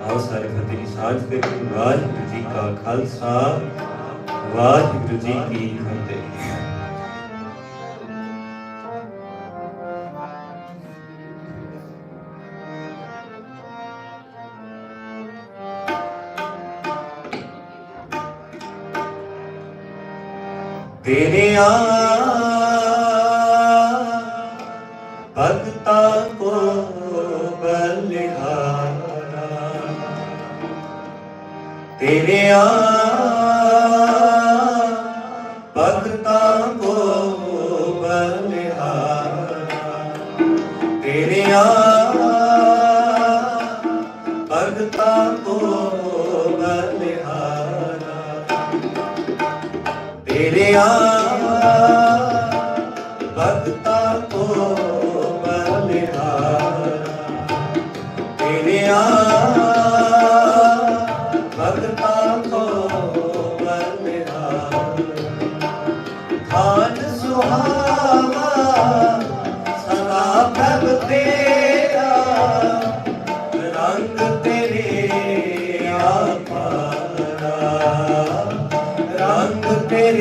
ਆਓ ਸਾਰੇ ਫਤਿਹ ਦੀ ਸਾਂਝ ਕਰੀਏ ਵਾਹਿਗੁਰੂ ਜੀ ਕਾ ਖਾਲਸਾ, ਵਾਹਿਗੁਰੂ ਜੀ ਕੀ ਫਤਿਹ। ਤੇਰੇ ਆ ਤੇਰੇ ਆ ਭਗਤਾ ਕੋ ਬਲਿਹਾਰਾ। ਤੇਰੇ ਆ ਭਗਤਾ ਕੋ ਬਲਿਹਾਰਾ। ਤੇਰੇ ਆ ਭਗਤਾ ਕੋ ਬਲਿਹਾਰਾ। ਤੇਰੇ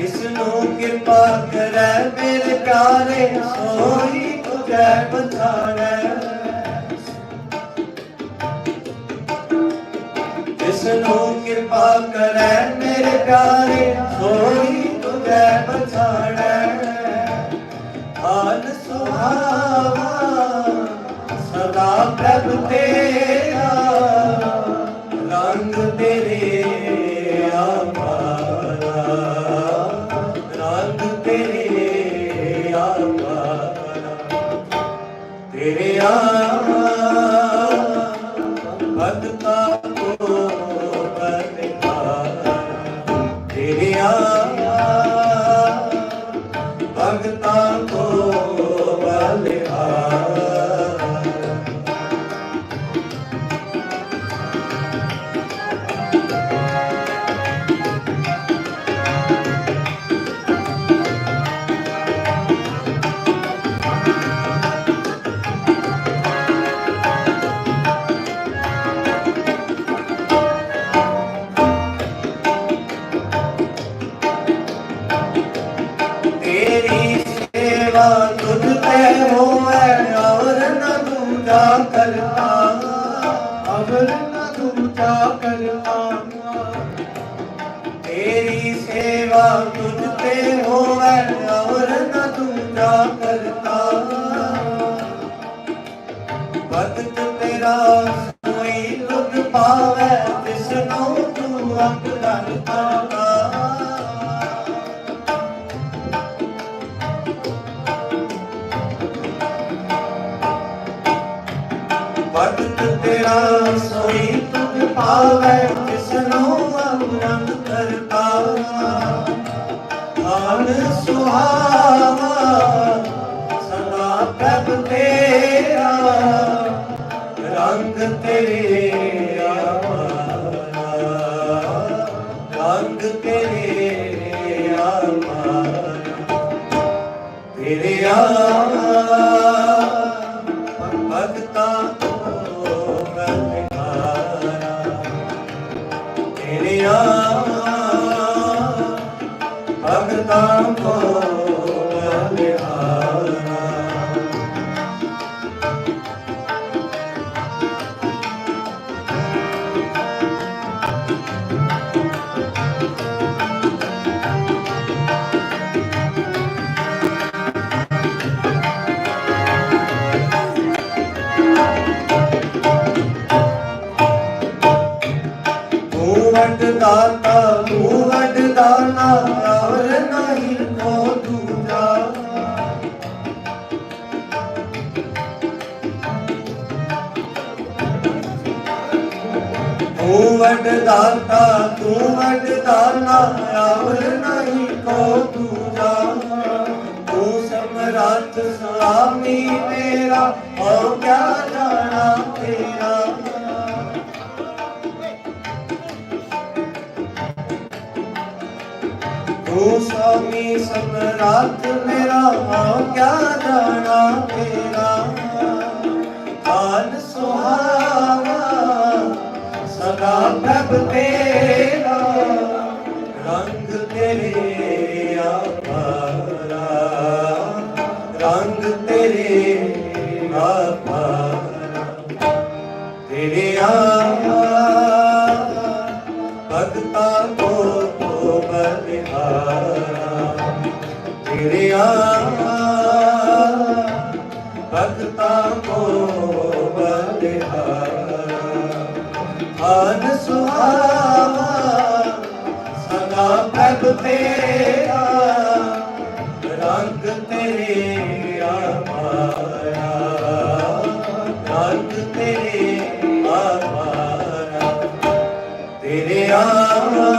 ਜਿਸਨੂੰ ਕਿਰਪਾ ਕਰੈ ਮੇਰੇ ਪਿਆਰੇ ਸੋਈ ਤੁਝੇ ਪਛਾਣੇ। ਜਿਸਨੂੰ ਕਿਰਪਾ ਕਰੈ ਮੇਰੇ ਪਿਆਰੇ ਸੋਈ ਤੁਝੇ ਤੇਰੇ ਤੇਰੇ ਆ ਭਗਤਾ ਕੋ ਬਲਿਹਾਰਾ ਤੇਰੇ ਆ ਭਗਤਾ ਕੋ ਦੂਜਾ ਕਰਤਾ, ਅਵਰ ਨ ਦੂਜਾ ਕਰਤਾ। ਤੇਰੀ ਸੇਵਾ ਤੁਝ ਤੇ ਹੋਵੇ ਔਰ ਨ ਦੂਜਾ ਕਰਤਾ। ਭਗਤ ਤੇਰਾ ਸੋਈ ਤੁਧ ਪਾਵੇ ਤਿਸ ਨੂੰ ਤੂੰ ਅੰਗਦਨ ਕਰਤਾ ਭਗਤ ਤੇਰਾ ਸੋਈ ਤੁਧ ਪਾਵੇ ਜਿਸ ਨੂੰ ਅਮਰੰਗ ਕਰਤਾ ਆਨ ਸੁਹਾਵਾ, ਸਦਾ ਪ੍ਰਭ ਤੇਰਾ, ਰੰਗ ਤੇਰੇ ਆਵਾਰਾ ਰੰਗ ਤੇਰੇ ਆਵਾਰਾ ਤੇਰੇ ਆ ਭਗਤਾ ਕੋ ਦਾਤਾ ਤੂੰ ਵੱਡ ਦਾਨਾ ਔਰ ਨਹੀਂ ਕੋ ਦੂਜਾ। ਤੂੰ ਵੱਡ ਦਾਤਾ ਤੂੰ ਵੱਡ ਦਾਨਾ ਔਰ ਨਹੀਂ ਕੋ ਦੂਜਾ। ਤੂੰ ਸਮਰੱਥ ਸੁਆਮੀ ਮੇਰਾ ਹੋ ਕਿਆ ਤੂੰ ਸਵਾਮੀ ਸਮਰੱਥ ਮੇਰਾ ਹੋ ਕਿਆ ਜਾਣਾ ਤੇਰਾ ਆਨ ਸੁਹਾਵਾ ਸਦਾ ਪ੍ਰਭ ਤੇਰਾ, ਰੰਗ ਤੇਰੇ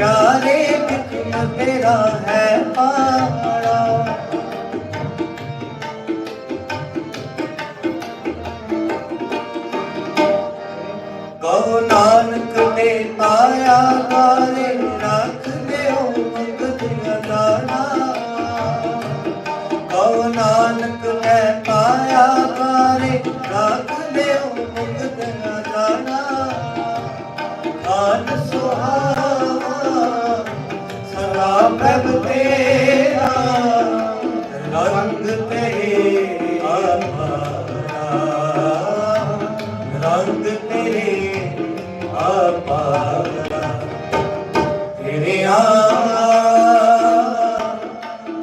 ਮੇਰਾ ਪਿਆਰੇ ਬਿਕਮ ਤੇਰਾ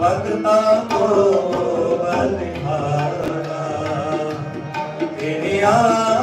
ਭਗਤਾ ਕੋ ਬਲਿਹਾਰਾ ਤੇਰੇ ਆ